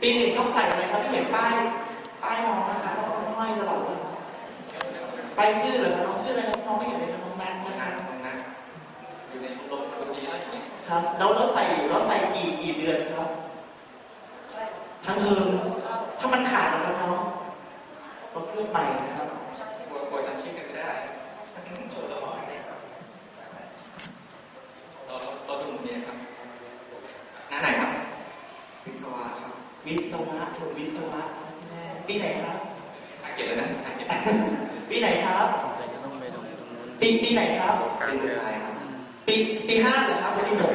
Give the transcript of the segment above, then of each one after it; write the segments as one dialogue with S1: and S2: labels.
S1: ปีหนึ่งต้องใส่อะไรครับพี่เห็นป้ายป้ายน้องนะคะต้องห้อยตลอดเลยป้ายชื่อเหรอครับน้องชื่ออะไรครับน้องไม่เห็นเลยครับน้องนัทนะ
S2: งา
S1: คะ
S2: นตรงนั้นอยู่ในชมรมดนตรีอะไรอย่างเงี้ย
S1: ครับแล้วเราใส่อยู่เราใส่กี่กี่เดือนครับทั้งเทอมถ้ามันขาดนะครับน้องเราเครื่องใหม่นะครับ
S2: กลัวกลัวจำชื่อกันไม่ได้โชว์ละครเนี่ยครับเราเราเราดูเนี่ยครับหน้าไหนครับวิศวะครับ
S1: วิศวะถูกวิศวะครับแม่ปีไหนครับ
S2: ทาเก็ตแล้วนะทาเก็ต
S1: ปีไหนครับ
S3: แต่จะต้องไปตรงตรงนู้น
S1: ปีปีไหนครับ
S2: เป็นเรืออะไรครับ
S1: ปีปีห้าเหรอครับปีหก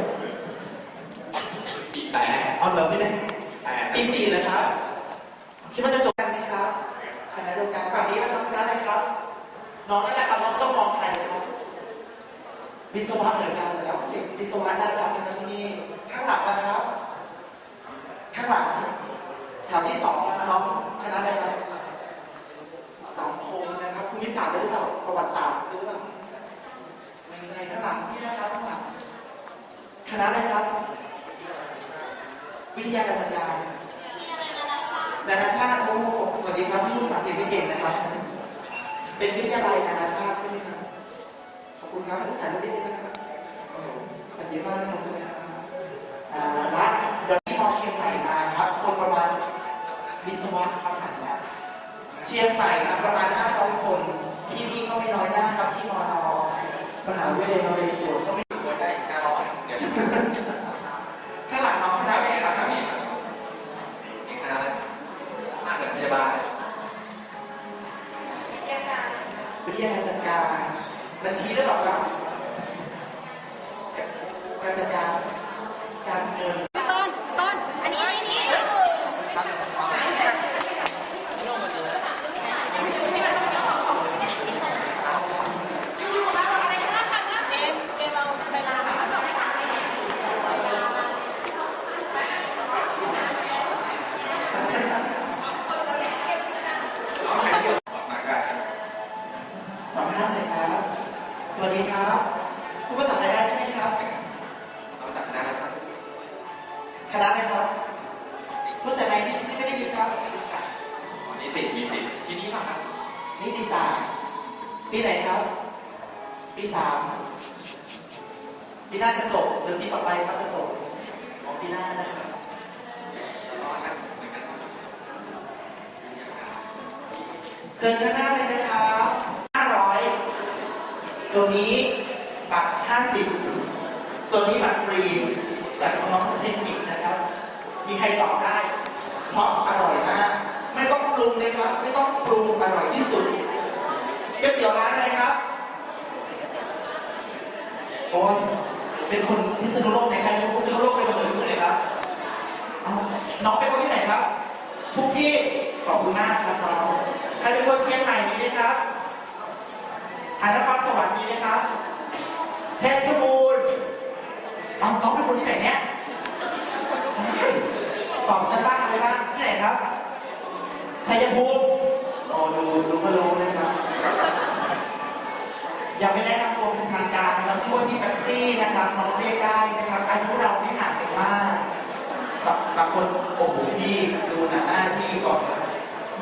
S2: ปีแปด
S1: เอาเหรอปีไหน
S2: แปด
S1: ปีสี่เหรอครับคิดว่าจะจบกันไหมครับคณะเดียวกันฝั่งนี้นะครับคณะอะไรครับน้องนั่นแหละครับน้องต้องมองใครครับวิศวะเหมือนกันแล้วเด็กวิศวะด้านรักกันนะที่นี่ข้างหลังนะครับ ข้างหลัง แถวที่สองน้องคณะอะไรครับสังคมนะครับคุณวิสาหรือเปล่าประวัติศาสตร์หรือเปล่าไม่ใช่ข้างหลังที่นะครับข้างหลังคณะอะไรครับ วิทยาการจัดการนานาชาติโอ้โหสวัสดีครับพี่ภาษาอังกฤษไม่เก่งนะครับ เป็นวิทยาลัยนานาชาติใช่ไหมครับขอบคุณครับทุกท่านด้วยนะครับโอ้สวัสดีมากนะครับอ่ารัฐเดี๋ยวที่มอเชียงใหม่มาครับ คนประมาณ วิศวะครับผ่านแล้วเชียงใหม่ประมาณ500คนที่นี่ก็ไม่น้อยหน้าครับที่มอนอมหาวิทยาลัยนเรศวรก็ไม่
S2: กลัวได้อีกห้าร้อยเดี๋ยว
S1: ข้างหลังน้องคณะอะไรครับ
S2: ครับนี่ครับอีกคณะมากแบบพยาบาล
S1: วิทยาการจัดการบัญชีหรือเปล่าครับการจัดการการเงิน
S2: ปี
S1: ไหนครับ ปีสามปีหน้าจะจบหรือปีต่อไปครับจะจบของปีหน้านะครับ
S2: รอครับเหมือนกันครับ
S1: หน้าเลยนะครับ500โซนนี้บัตร50โซนนี้บัตรฟรีจากน้องสเทคนิคนะครับ มีใครตอบได้ เพราะอร่อยมาก ไม่ต้องปรุงเลยครับ ไม่ต้องปรุงอร่อยที่สุด ก๋วยเตี๋ยวร้านอะไรครับโอ้ยเป็นคนพิษณุโลกไหนใครเป็นคนพิษณุโลกเป็นคนเหนือที่ไหนครับเอาน้องเป็นคนที่ไหนครับ ทุกที่ขอบคุณมากครับน้องใครเป็นคนเชียงใหม่มีไหมครับอันนครสวรรค์มีไหมครับเพชรบูรณ์เอาน้องเป็นคนที่ไหนเนี่ยตอบสั้นบ้างเลยบ้างที่ไหนครับชัยภูมิโอ้ดูดูก็รู้นะครับ ยังไม่ได้นำตัวเป็นทางการนะครับชื่อว่าพี่แบ็กซี่นะครับน้องเรียกได้นะครับอายุเราไม่ห่างกันมากแบบบางคนโอ้โหพี่ดูหน้าหน้าที่ก่อน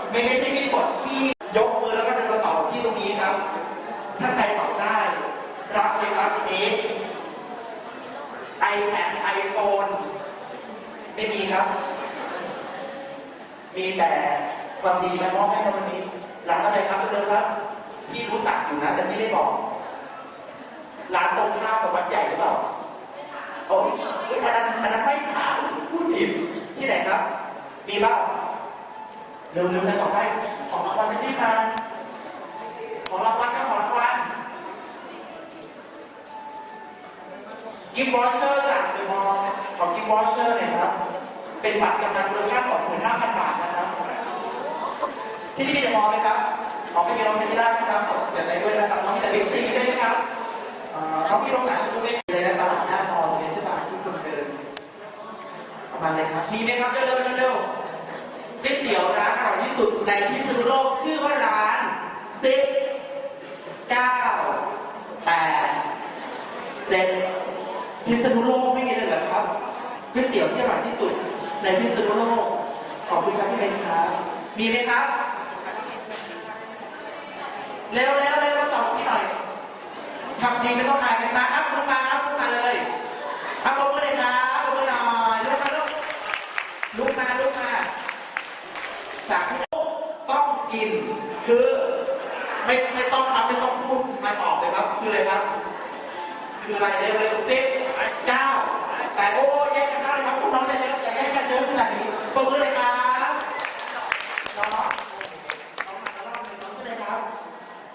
S1: ไม่ไม่ใช่พี่กดที่ยกมือแล้วก็ดึงกระเป๋าที่ตรงนี้ครับ ถ้าใครตอบได้ รับเลยครับเอฟไอแพดไอโฟนไม่มีครับ มีแต่ความดีมามอบให้ในวันนี้ร้านอะไรครับเร็วๆครับที่รู้จักอยู่นะแต่ไม่ได้บอก ร้านตรงข้ามกับวัดใหญ่หรือเปล่าโอ้ยอันนั้นอันนั้นไม่ถามพูดผิดที่ไหนครับ มีเปล่าเร็วๆนะตอบได้ของรางวัลไม่ได้มาของรางวัลครับของรางวัลกิฟต์วอชเชอร์จากเดอะมอลล์ของกิฟต์วอชเชอร์เนี่ยครับ เป็นบัตรกำนันมูลค่า25,000 บาทนะครับ ที่นี่มีเดอะมอลล์ไหมครับขอไม่มีโรงพยาบาลนะครับขอเสียใจด้วยนะครับน้องมีแต่บิ๊กซีใช่ไหมครับ เอ่อน้องมีโรงหนังดูไม่มีเลยนะตลาดหน้ามอลล์เนี่ยใช่ไหมที่คุณเดินประมาณเลยครับมีไหมครับเร็วๆเร็วๆก๋วยเตี๋ยวร้านอร่อยที่สุดในพิษณุโลกชื่อว่าร้านสิบเก้าแปดเจ็ดพิษณุโลกไม่มีเลยเหรอครับก๋วยเตี๋ยวที่อร่อยที่สุดในพิษณุโลกขอบคุณครับพี่เบนครับมีไหมครับ เร็วเร็วเร็วมาตอบพี่หน่อย ทำดีไม่ต้องอายกันมาครับลุกมาครับลุกมาเลยครับลุกมาเลยครับลุกมาหน่อยลุกมาลุกลุกมาลุกมาจากที่ต้องกิน คือไม่ไม่ต้องครับไม่ต้องพูดมาตอบเลยครับ คืออะไรครับ คืออะไรเร็วเร็วสิบเก้าแปดโอ้แยกกันได้เลยครับพวกน้องอย่าเยอะอย่าแยกกันเยอะขนาดนี้ปรบมือเลยครับน้องน้องมาแล้วน้องชื่ออะไรครับ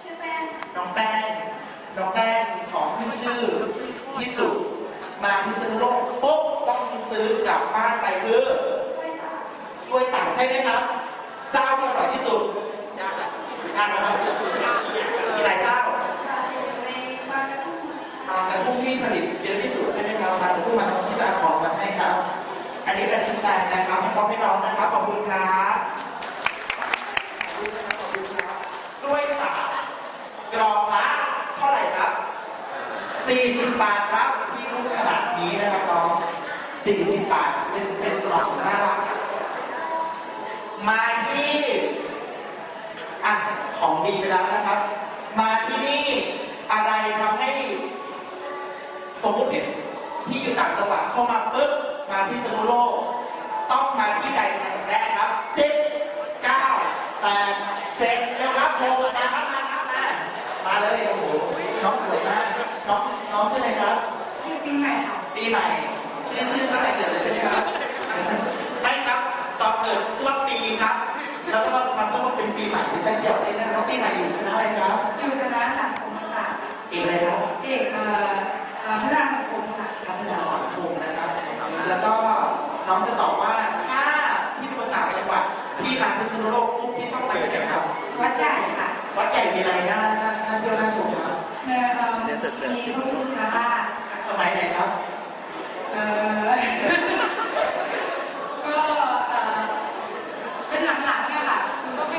S4: ชื่อแป้ง
S1: น้องแป้ง น้องแป้งของขึ้น ชื่อที่สุดมาพิษณุโลกปุ๊บต้องซื้อกลับบ้านไปคือกล้วยตากใช่ไหมครับ เจ้าที่อร่อยที่สุดยากอะยากนะครับมีหลายเจ้า
S4: ในบางกระทุ่ม
S1: มากระทุ่มที่ผลิตเยอะที่สุดใช่ไหมครับมากระทุ่มมาที่จะเอาของมาให้ครับ อันนี้เป็นอินสแตนนะครับให้พ่อให้น้องนะครับขอบคุณครับขอบคุณครับกล้วยตากกรองละเท่าไหร่ครับ 40 บาทครับที่ลูกขนาดนี้นะครับน้อง40บบาทเป็นเป็นกล่องน่ารักครับมาที่อะของดีไปแล้วนะครับ มาที่นี่อะไรทำให้สมมติเห็นที่อยู่ต่างจังหวัดเข้ามาปุ๊บมาที่สุโลกต้องมาที่ใด ปี
S4: ใหม่ค่ะ
S1: ปีใหม่ชื่อชื่อตั้งแต่เกิดเลยใช่ไหมครับไม่ครับตอนเกิดชื่อว่าปีครับ แล้วก็มันก็เป็นปีใหม่ไม่ใช่เกี่ยวกับนะน้องปีใหม่อยู่คณะอะไรครับ
S4: อยู่คณะสังคมศาสตร์
S1: อีกอะไรครับ
S4: เอกเอ่อเอ่อพัฒนาสังคมค่ะ
S1: พัฒนาสังคมนะครับแล้วก็น้องจะตอบว่าถ้าที่เป็นคนต่างจังหวัดที่มาพิษณุโลกปุ๊บที่ต้องไปที่ไหนครับ
S4: วัดใหญ่ค่ะ
S1: วัดใหญ่มีอะไรน่าน่าน่าเที่ยวน่าชมครับ
S4: ในเอ่อมีพระพุทธชินราช
S1: สมัยไหนครับ
S4: เออก็เอ่อเป็นหลังๆเนี่ยค่ะคือก็ไม่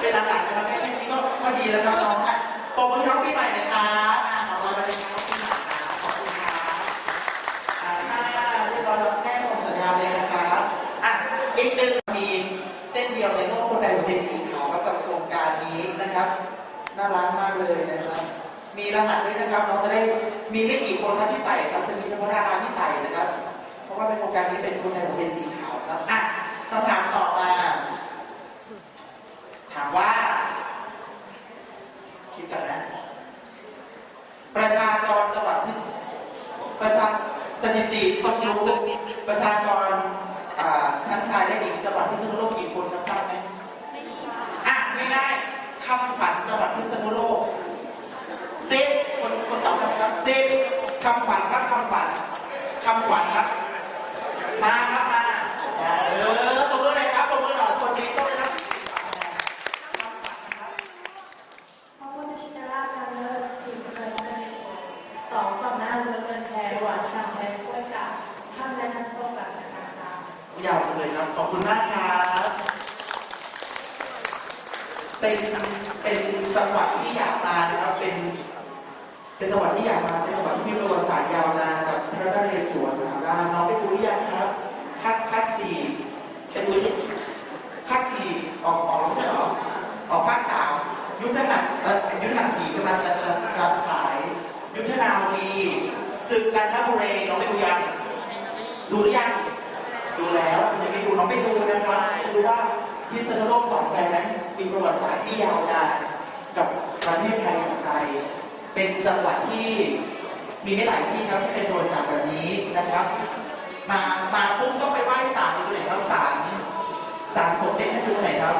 S1: เป็นหลักๆนะครับแค่นี้ก็ก็ดีแล้วครับน้องอะขอบคุณน้องปีใหม่นะครับอะขอบคุณมาเลยครับน้องปีใหม่ครับขอบคุณครับอ่าถ้าเรียบร้อยแล้วแม่ส่งสัญญาณเลยนะครับอะอีกหนึ่งมีเส้นเดียวในโลกคนใดคนใดสีขาวครับกับโครงการนี้นะครับ น่ารักมากเลยนะครับ มีรหัสด้วยนะครับ เราจะได้มีไม่กี่คนครับที่ใส่ครับจะมีเฉพาะดาราที่ใส่นะครับ เพราะว่าเป็นโครงการนี้เป็นคนไทยหัวใจสีขาวครับอะคำถามต่อมาถามว่า คิดกันนะ ประชากรจังหวัดพิษประชาสถิติความรู้ประชากรอ่าทั้งชายและหญิงจังหวัดพิษณุโลกกี่คนครับทราบไหมอะง่ายๆคำขวัญจังหวัดพิษณุโลกสิบคนคนตอบครับ สิบคำขวัญครับคำขวัญคำขวัญครับ มาครับมาเออปรบมือหน่อยครับปรบมือหน่อยคนนี้ต้องได้รับ
S5: พระพุทธชินราชการเลิศสี่เกินได้สองต่อหน้าเรือเงินแพรหวานฉ่ำแพรกล้วยกับท่านและท่านโตกับนาคา
S1: ยาวจังเลยครับ ขอบคุณมากครับเป็นเป็นจังหวัดที่อยากมานะครับ เป็น เป็นจังหวัดที่อยากมาเป็นจังหวัดที่มีประวัติศาสตร์ยาวนานกับพระนเรศวรนะครับน้องไปดูหรือยังครับภาคภาคสี่ไปดูที่ภาคสี่ออกออกล้วใช่หรอออกภาคสามยุทธหัตเอ่อยุทธหัตถีกำลังจะจะจะฉายยุทธนาวีศึกกันทบุรีน้องไปดูยังดูหรือยังดูแล้วยังไม่ดูน้องไปดูนะครับดูว่าพิษณุโลกสองแควนั้นมีประวัติศาสตร์ที่ยาวนานกับประเทศไทยอย่างไร เป็นจังหวัดที่มีไม่หลายที่ครับที่เป็นประวัติศาสตร์แบบนี้นะครับ มามาปุ๊บต้องไปไหว้ศาลดูไหนครับศาลศาลสมเด็จนั่นดูไหนครับ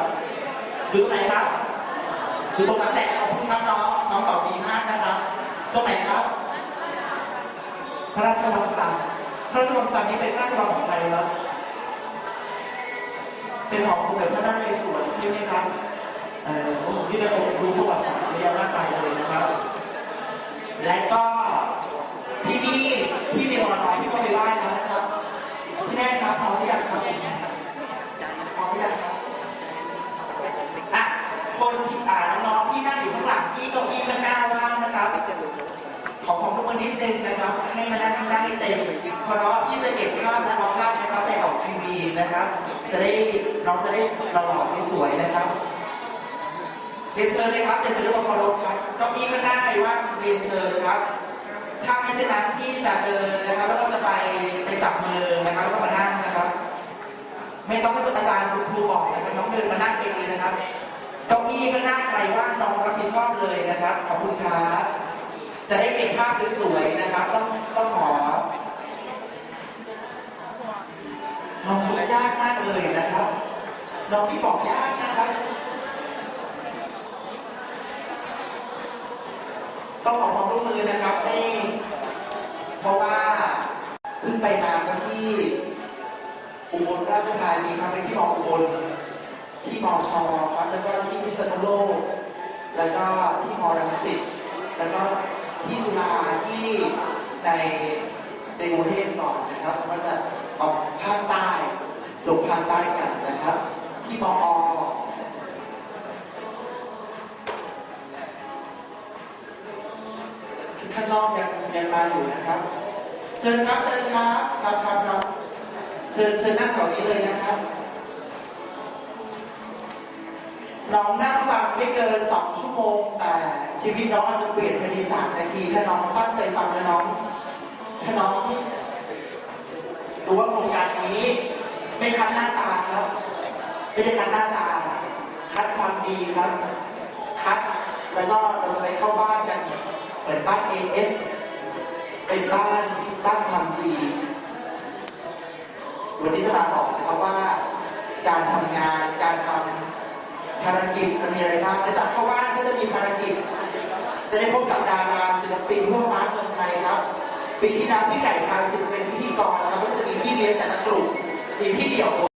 S1: ดูไหนครับดูตรงนั้นแหละขอบคุณครับน้องน้องตอบดีมากนะครับ ตรงไหนครับ พระราชวังจันทร์พระราชวังจันทร์นี้เป็นพระราชวังของใครครับเป็นของสมเด็จพระนเรศวรใช่ไหมครับเอ่อผมที่ได้รู้ประวัติศาสตร์เรียนมากไปเลยนะครับ และก็ที่นี่ที่มีน้อยที่ก็ไปไหว้แล้วนะครับที่แน่ครับพร้อมหรือยังครับพร้อมหรือยังครับอะคนที่อ่าน้องๆที่นั่งอยู่ข้างหลังที่เก้าอี้ข้างหน้าว่างนะครับขอความร่วมมือนิดนึงนะครับ ให้มานั่งข้างหน้าให้เต็มเพราะว่าพี่จะเก็บภาพและเอาภาพนะครับไปออกทีวีนะครับ จะได้น้องจะได้หล่อสวยๆนะครับ เรียนเชิญเลยครับเรียนเชิญทุกคนเคารพครับเก้าอี้ข้างหน้าใครว่าเรียนเชิญครับ ถ้าไม่เช่นนั้นพี่จะเดินนะครับแล้วก็จะไปไปจับมือนะครับแล้วก็มานั่งนะครับ ไม่ต้องให้อาจารย์คุณครูบอกนะครับน้องเดินมานั่งเองเลยนะครับเก้าอี้ข้างหน้าใครว่าน้องรับผิดชอบเลยนะครับขอบคุณครับจะได้เก็บภาพสวยๆนะครับ ต้องต้องขอน้องพูดยากมากเลยนะครับน้องที่บอกยากนะครับ ต้องขอความร่วมมือนะครับให้เพราะว่าเพิ่งไปมากันที่อุบลราชธานีครับไปที่มออุบลที่มอชอครับแล้วก็ที่พิษณุโลกแล้วก็ที่มอรังสิตแล้วก็ที่จุฬาที่ในในกรุงเทพก่อนนะครับก็จะออกภาคใต้ลงภาคใต้กันนะครับ ที่มอ ข้างนอกยังยังมาอยู่นะครับ เชิญครับเชิญครับครับครับครับเชิญเชิญนั่งแถวนี้เลยนะครับน้องนั่งฟังไม่เกินสองชั่วโมง แต่ชีวิตน้องอาจจะเปลี่ยนภายในสามนาทีถ้าน้องตั้งใจฟังและน้อง ถ้าน้องรู้ว่าโครงการนี้ ไม่คัดหน้าตาครับไม่ได้คัดหน้าตา คัดความดีครับ คัดแล้วก็เราจะไปเข้าบ้านกัน เหมือนบ้านเอเอฟเป็นบ้านบ้านความดีวันนี้จะมาบอกนะครับว่า การทำงานการทำภารกิจมันมีอะไรบ้างและจากเข้าบ้านก็จะมีภารกิจ จะได้พบกับดาราศิลปินทั่วฟ้าเมืองไทยครับปีที่แล้วพี่ไก่พาสิบเป็นพิธีกรครับก็จะมีพี่เลี้ยงแต่ละกลุ่มมีพี่เดี่ยว